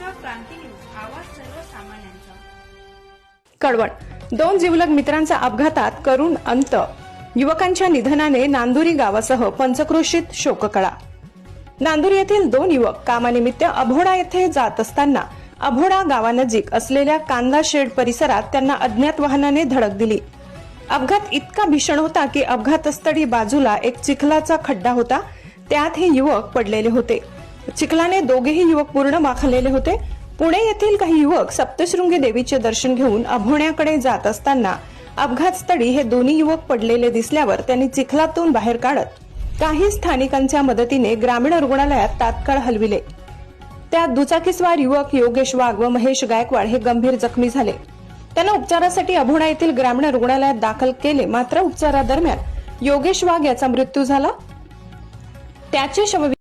क्रांती कळवण दोन जिवलग मित्रांचा अपघातात करुण अंत. युवकांच्या निधनाने नांदुरी गावासह पंचक्रोशीत शोककळा. नांदुरी येथील दोन युवक कामानिमित्त अभोडा येथे जात असताना अभोडा गावानजीक असलेल्या कांदा शेड परिसरात त्यांना अज्ञात वाहनाने धडक दिली. अपघात इतका भीषण होता की अपघातस्थळी बाजूला एक चिखलाचा खड्डा होता. त्यात हे युवक पडलेले होते. चिखलाने दोघेही युवक पूर्ण वाखलेले होते. पुणे येथील काही युवक सप्तशृंगी देवीचे दर्शन घेऊन अभोण्याकडे जात असताना अपघातस्थळी हे दोन्ही युवक पडलेले दिसल्यावर त्यांनी चिखलातून बाहेर काढत काही स्थानिकांच्या मदतीने ग्रामीण रुग्णालयात तात्काळ हलविले. त्यात दुचाकीस्वार युवक योगेश वाघ व महेश गायकवाड हे गंभीर जखमी झाले. त्यांना उपचारासाठी अभोणा येथील ग्रामीण रुग्णालयात दाखल केले. मात्र उपचारादरम्यान योगेश वाघ याचा मृत्यू झाला. त्याचे शव